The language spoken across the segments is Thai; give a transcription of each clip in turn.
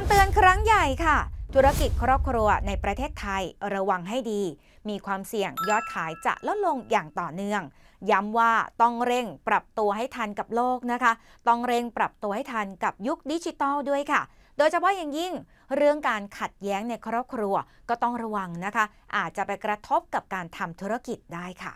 ำเตือนครั้งใหญ่ค่ะ ธุรกิจครอบครัวในประเทศไทยระวังให้ดี มีความเสี่ยงยอดขายจะลดลงอย่างต่อเนื่อง ย้ำว่าต้องเร่งปรับตัวให้ทันกับโลกนะคะ ต้องเร่งปรับตัวให้ทันกับยุคดิจิทัลด้วยค่ะ โดยเฉพาะอย่างยิ่งเรื่องการขัดแย้งในครอบครัวก็ต้องระวังนะคะ อาจจะไปกระทบกับการทำธุรกิจได้ค่ะ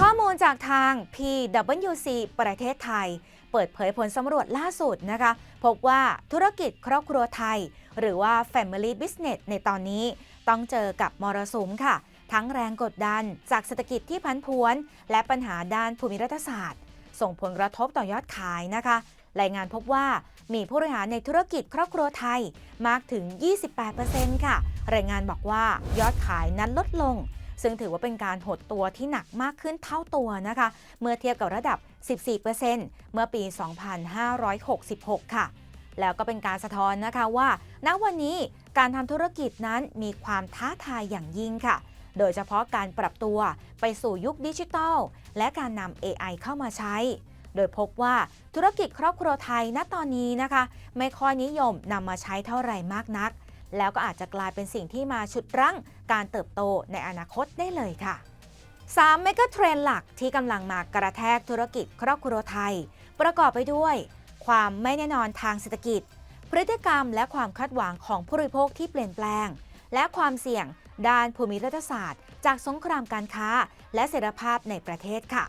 ข้อมูลจากทาง PwC ประเทศไทย เปิดเผยผลสำรวจล่าสุดนะคะ พบว่าธุรกิจครอบครัวไทย หรือว่า Family Business ในตอนนี้ต้องเจอกับมรสุมค่ะ ทั้งแรงกดดันจากเศรษฐกิจที่พันผวน และปัญหาด้านภูมิรัฐศาสตร์ ส่งผลกระทบต่อยอดขายนะคะ รายงานพบว่ามีผู้บริหารในธุรกิจครอบครัวไทยมากถึง 28%ค่ะ รายงานบอกว่ายอดขายนั้นลดลง ซึ่งถือว่าเป็นการหดตัวที่หนักมากขึ้นเท่าตัวนะคะ เมื่อเทียบกับระดับ 14%เมื่อปี 2566 ค่ะ แล้วก็เป็นการสะท้อนนะคะว่า ณ วันนี้การทำธุรกิจนั้นมีความท้าทายอย่างยิ่งค่ะ โดยเฉพาะการปรับตัวไปสู่ยุคดิจิทัล และการนำ AI เข้ามาใช้ โดยพบว่าธุรกิจครอบครัวไทยณตอนนี้นะคะ ไม่ค่อยนิยมนำมาใช้เท่าไหร่มากนัก แล้วก็อาจจะกลายเป็นสิ่งที่มาฉุดรั้งการเติบโตในอนาคตได้เลยค่ะ 3 เมกะเทรนหลักที่กำลังมากระแทกธุรกิจครอบครัวไทย ประกอบไปด้วย ความไม่แน่นอนทางเศรษฐกิจ พฤติกรรมและความคาดหวังของผู้บริโภคที่เปลี่ยนแปลง และความเสี่ยง ด้านภูมิรัฐศาสตร์ จากสงครามการค้า และเสรีภาพในประเทศค่ะ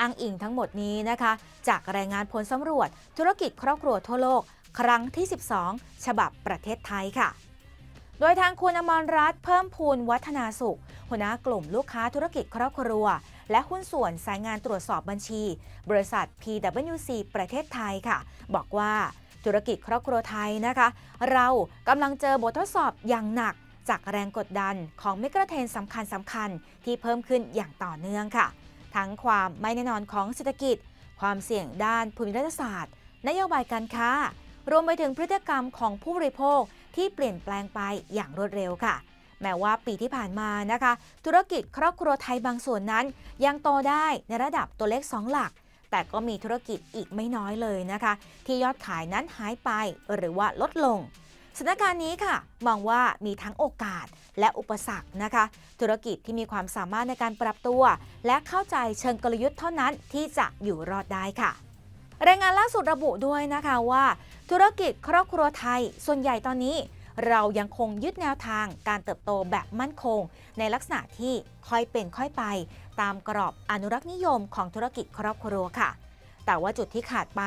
อ้างอิงทั้งหมดนี้นะคะ จากรายงานผลสำรวจธุรกิจครอบครัวทั่วโลก ครั้งที่ 12 ฉบับประเทศไทยค่ะ โดยทางคุณอมรรัตน์เพิ่มพูนวัฒนาสุข หัวหน้ากลุ่มลูกค้าธุรกิจครอบครัว และหุ้นส่วนสายงานตรวจสอบบัญชี บริษัท PwC ประเทศไทยค่ะ บอกว่าธุรกิจครอบครัวไทยนะคะ เรากำลังเจอบททดสอบอย่างหนัก จากแรงกดดันของเมกะเทรนสำคัญสำคัญที่เพิ่มขึ้นอย่างต่อเนื่องค่ะ ทั้งความไม่แน่นอนของเศรษฐกิจ ความเสี่ยงด้านภูมิรัฐศาสตร์ นโยบายการค้ารวมไปถึงพฤติกรรมของผู้บริโภค ที่เปลี่ยนแปลงไปอย่างรวดเร็วค่ะ แม้ว่าปีที่ผ่านมานะคะ ธุรกิจครอบครัวไทยบางส่วนนั้น ยังโตได้ในระดับตัวเลข 2 หลัก แต่ก็มีธุรกิจอีกไม่น้อยเลยนะคะ ที่ยอดขายนั้นหายไปหรือว่าลดลงสถานการณ์นี้ค่ะ มองว่ามีทั้งโอกาสและอุปสรรคนะคะ ธุรกิจที่มีความสามารถในการปรับตัว และเข้าใจเชิงกลยุทธ์เท่านั้นที่จะอยู่รอดได้ค่ะ รายงานล่าสุดระบุด้วยนะคะว่า ธุรกิจครอบครัวไทย ส่วนใหญ่ตอนนี้ เรายังคงยึดแนวทางการเติบโตแบบมั่นคง ในลักษณะที่ค่อยเป็นค่อยไป ตามกรอบอนุรักษ์นิยมของธุรกิจครอบครัวค่ะ แต่ว่าจุดที่ขาดไป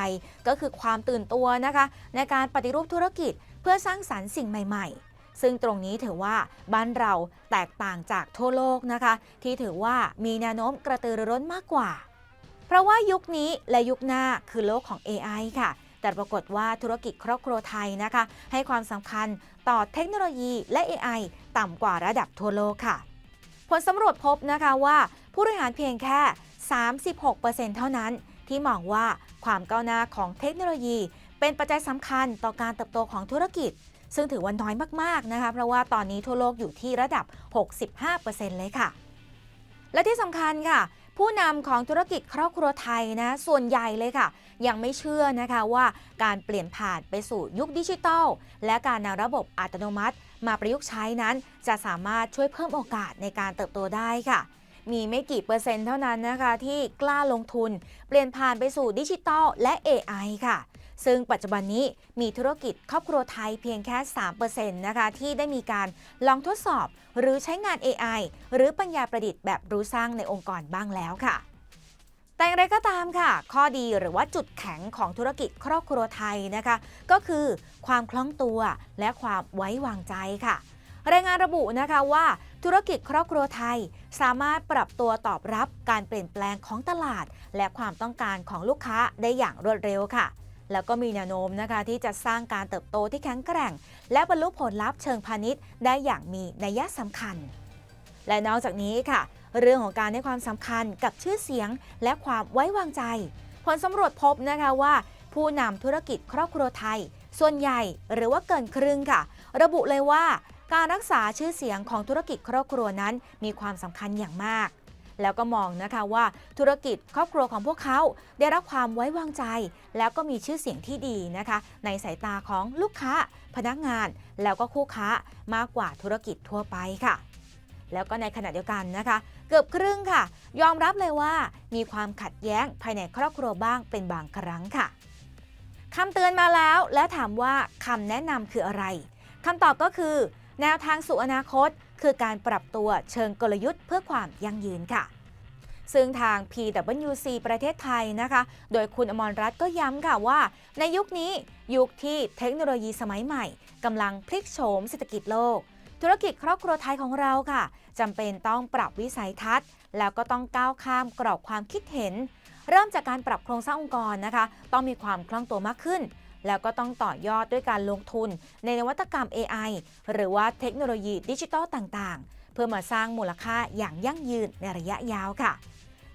ก็คือความตื่นตัวนะคะ ในการปฏิรูปธุรกิจเพื่อสร้างสรรค์สิ่งใหม่ ๆซึ่งตรงนี้ถือว่าบ้านเราแตกต่างจากทั่วโลกนะคะ ที่ถือว่ามีแนวโน้มกระตือรือร้นมากกว่า เพราะว่ายุคนี้และยุคหน้าคือโลกของ AI ค่ะ แต่ปรากฏว่าธุรกิจครอบครัวไทยนะคะ ให้ความสำคัญต่อเทคโนโลยีและ AI ต่ำกว่าระดับทั่วโลกค่ะ ผลสำรวจพบนะคะว่า ผู้บริหารเพียงแค่ 36%เท่านั้น ที่มองว่าความก้าวหน้าของเทคโนโลยี เป็นปัจจัยสำคัญต่อการเติบโตของธุรกิจ ซึ่งถือว่าน้อยมากๆนะคะ เพราะว่าตอนนี้ทั่วโลกอยู่ที่ระดับ 65%เลยค่ะและที่สำคัญค่ะ ผู้นำของธุรกิจครอบครัวไทยนะ ส่วนใหญ่เลยค่ะ ยังไม่เชื่อนะคะว่าการเปลี่ยนผ่านไปสู่ยุคดิจิทัล และการนำระบบอัตโนมัติ มาประยุกต์ใช้นั้น จะสามารถช่วยเพิ่มโอกาสในการเติบโตได้ค่ะ มีไม่กี่เปอร์เซ็นต์เท่านั้นนะคะ ที่กล้าลงทุน เปลี่ยนผ่านไปสู่ดิจิทัลและ AI ค่ะ ซึ่งปัจจุบันนี้มีธุรกิจครอบครัวไทยเพียงแค่ 3%นะคะที่ได้มีการลองทดสอบหรือใช้งาน AI หรือปัญญาประดิษฐ์แบบรู้สร้างในองค์กรบ้างแล้วค่ะแต่อย่างไรก็ตามค่ะ ข้อดีหรือว่าจุดแข็งของธุรกิจครอบครัวไทยนะคะ ก็คือความคล่องตัวและความไว้วางใจค่ะ รายงานระบุนะคะว่า ธุรกิจครอบครัวไทย สามารถปรับตัวตอบรับการเปลี่ยนแปลงของตลาด และความต้องการของลูกค้าได้อย่างรวดเร็วค่ะ แล้วก็มีแนวโน้มนะคะที่จะสร้างการเติบโตที่แข็งแกร่ง และบรรลุผลลัพธ์เชิงพาณิชย์ได้อย่างมีนัยสำคัญ และนอกจากนี้ค่ะ เรื่องของการให้ความสำคัญกับชื่อเสียง และความไว้วางใจ ผลสำรวจพบนะคะว่า ผู้นำธุรกิจครอบครัวไทย ส่วนใหญ่หรือว่าเกินครึ่งค่ะ ระบุเลยว่าการรักษาชื่อเสียงของธุรกิจครอบครัวนั้นมีความสำคัญอย่างมาก แล้วก็มองนะคะว่าธุรกิจครอบครัวของพวกเขาได้รับความไว้วางใจ แล้วก็มีชื่อเสียงที่ดีนะคะ ในสายตาของลูกค้า พนักงาน แล้วก็คู่ค้ามากกว่าธุรกิจทั่วไปค่ะแล้วก็ในขณะเดียวกันนะคะ เกือบครึ่งค่ะ ยอมรับเลยว่ามีความขัดแย้งภายในครอบครัวบ้างเป็นบางครั้งค่ะคำเตือนมาแล้วและถามว่าคำแนะนำคืออะไรคำตอบก็คือ แนวทางสู่อนาคต คือการปรับตัวเชิงกลยุทธ์เพื่อความยั่งยืนค่ะ ซึ่งทาง PwC ประเทศไทยนะคะ โดยคุณอมรรัตน์ก็ย้ำค่ะว่า ในยุคนี้ยุคที่เทคโนโลยีสมัยใหม่กำลังพลิกโฉมเศรษฐกิจโลก ธุรกิจครอบครัวไทยของเราค่ะจำเป็นต้องปรับวิสัยทัศน์ แล้วก็ต้องก้าวข้ามกรอบความคิดเห็น เริ่มจากการปรับโครงสร้างองค์กรนะคะ ต้องมีความคล่องตัวมากขึ้น แล้วก็ต้องต่อยอดด้วยการลงทุน ในนวัตกรรม AI หรือว่าเทคโนโลยีดิจิทัลต่างๆ เพื่อมาสร้างมูลค่าอย่างยั่งยืนในระยะยาวค่ะ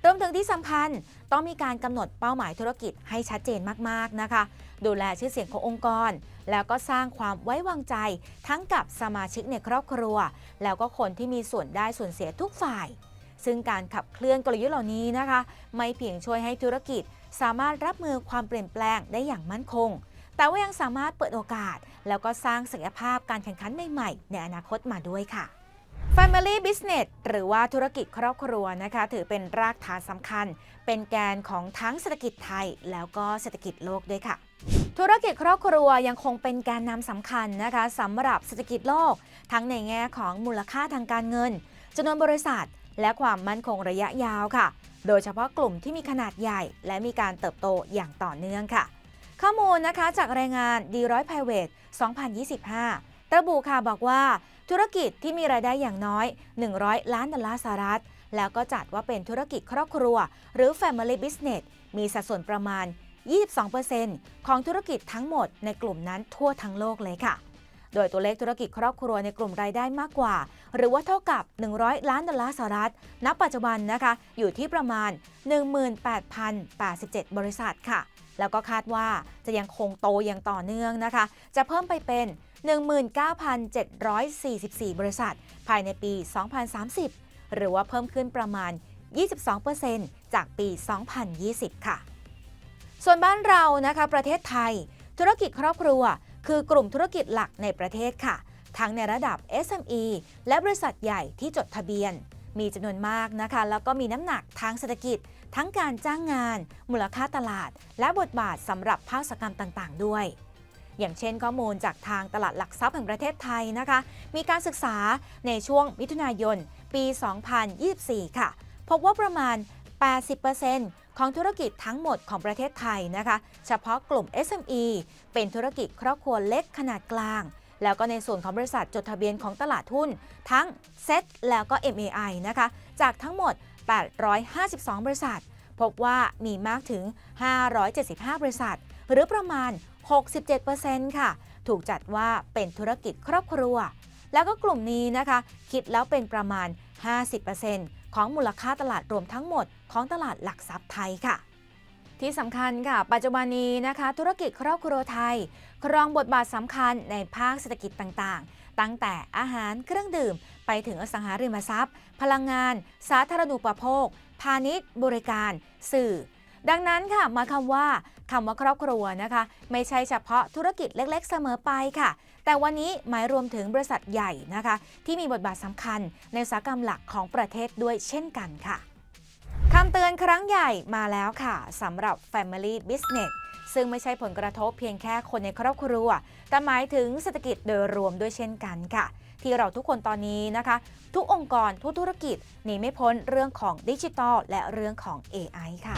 รวมถึงที่สำคัญต้องมีการกำหนดเป้าหมายธุรกิจให้ชัดเจนมากๆนะคะ ดูแลชื่อเสียงขององค์กร แล้วก็สร้างความไว้วางใจ ทั้งกับสมาชิกในครอบครัว แล้วก็คนที่มีส่วนได้ส่วนเสียทุกฝ่าย ซึ่งการขับเคลื่อนกลยุทธ์เหล่านี้นะคะ ไม่เพียงช่วยให้ธุรกิจ สามารถรับมือความเปลี่ยนแปลงได้อย่างมั่นคง แต่ว่ายังสามารถเปิดโอกาส แล้วก็สร้างศักยภาพการแข่งขันใหม่ๆ ในอนาคตมาด้วยค่ะ Family Business หรือว่าธุรกิจครอบครัวนะคะ ถือเป็นรากฐานสำคัญ เป็นแกนของทั้งเศรษฐกิจไทย แล้วก็เศรษฐกิจโลกด้วยค่ะ ธุรกิจครอบครัวยังคงเป็นแกนนำสำคัญนะคะสำหรับเศรษฐกิจโลก ทั้งในแง่ของมูลค่าทางการเงินจำนวนบริษัท และความมั่นคงระยะยาวค่ะ โดยเฉพาะกลุ่มที่มีขนาดใหญ่ และมีการเติบโตอย่างต่อเนื่องค่ะ ข้อมูลนะคะจากรายงาน d ร้อย Private 2025 ระบุค่ะบอกว่า ธุรกิจที่มีรายได้อย่างน้อย 100 ล้านดอลลาร์สหรัฐ แล้วก็จัดว่าเป็นธุรกิจครอบครัว หรือ Family Business มีสัดส่วนประมาณ 22%ของธุรกิจทั้งหมดในกลุ่มนั้นทั่วทั้งโลกเลยค่ะ โดยตัวเลขธุรกิจครอบครัวในกลุ่มรายได้มากกว่า หรือว่าเท่ากับ 100 ล้านดอลลาร์สหรัฐ ณ ปัจจุบันนะคะ อยู่ที่ประมาณ 18,087 บริษัทค่ะ แล้วก็คาดว่าจะยังคงโตอย่างต่อเนื่องนะคะ จะเพิ่มไปเป็น 19,744 บริษัท ภายในปี 2030 หรือว่าเพิ่มขึ้นประมาณ 22%จากปี 2020 ค่ะ ส่วนบ้านเรานะคะ ประเทศไทย ธุรกิจครอบครัว คือกลุ่มธุรกิจหลักในประเทศค่ะ ทั้งในระดับ SME และบริษัทใหญ่ที่จดทะเบียน มีจำนวนมากนะคะ แล้วก็มีน้ำหนักทางเศรษฐกิจ ทั้งการจ้างงาน มูลค่าตลาด และบทบาทสำหรับภาคสกรรมต่างๆ ด้วย อย่างเช่นข้อมูลจากทางตลาดหลักทรัพย์แห่งประเทศไทยนะคะ มีการศึกษาในช่วงมิถุนายน ปี 2024 ค่ะ พบว่าประมาณ 80%ของธุรกิจทั้งหมดของประเทศไทยนะคะ เฉพาะกลุ่ม SME เป็นธุรกิจครอบครัวเล็กขนาดกลาง แล้วก็ในส่วนของบริษัทจดทะเบียนของตลาดหุ้นทั้ง SET แล้วก็ MAI นะคะ จากทั้งหมด 852 บริษัท พบว่ามีมากถึง 575 บริษัท หรือประมาณ 67%ค่ะ ถูกจัดว่าเป็นธุรกิจครอบครัว แล้วก็กลุ่มนี้นะคะ คิดแล้วเป็นประมาณ 50%ของมูลค่าตลาดรวมทั้งหมดของตลาดหลักทรัพย์ไทยค่ะ ที่สำคัญค่ะ ปัจจุบันนี้นะคะ ธุรกิจครอบครัวไทย ครองบทบาทสำคัญในภาคเศรษฐกิจต่างๆ ตั้งแต่อาหารเครื่องดื่ม ไปถึงอสังหาริมทรัพย์ พลังงาน สาธารณูปโภค พาณิชย์ บริการ สื่อ ดังนั้นค่ะมาความว่าคำว่าครอบครัวนะคะ ไม่ใช่เฉพาะธุรกิจเล็ก ๆ เสมอไปค่ะ แต่วันนี้หมายรวมถึงบริษัทใหญ่นะคะ ที่มีบทบาทสำคัญในอุตสาหกรรมหลักของประเทศด้วยเช่นกันค่ะ คำเตือนครั้งใหญ่มาแล้วค่ะสำหรับ Family Business ซึ่งไม่ใช่ผลกระทบเพียงแค่คนในครอบครัว แต่หมายถึงเศรษฐกิจโดยรวมด้วยเช่นกันค่ะ ที่เราทุกคนตอนนี้นะคะ ทุกองค์กรทุกธุรกิจหนีไม่พ้นเรื่องของดิจิทัลและเรื่องของ AI ค่ะ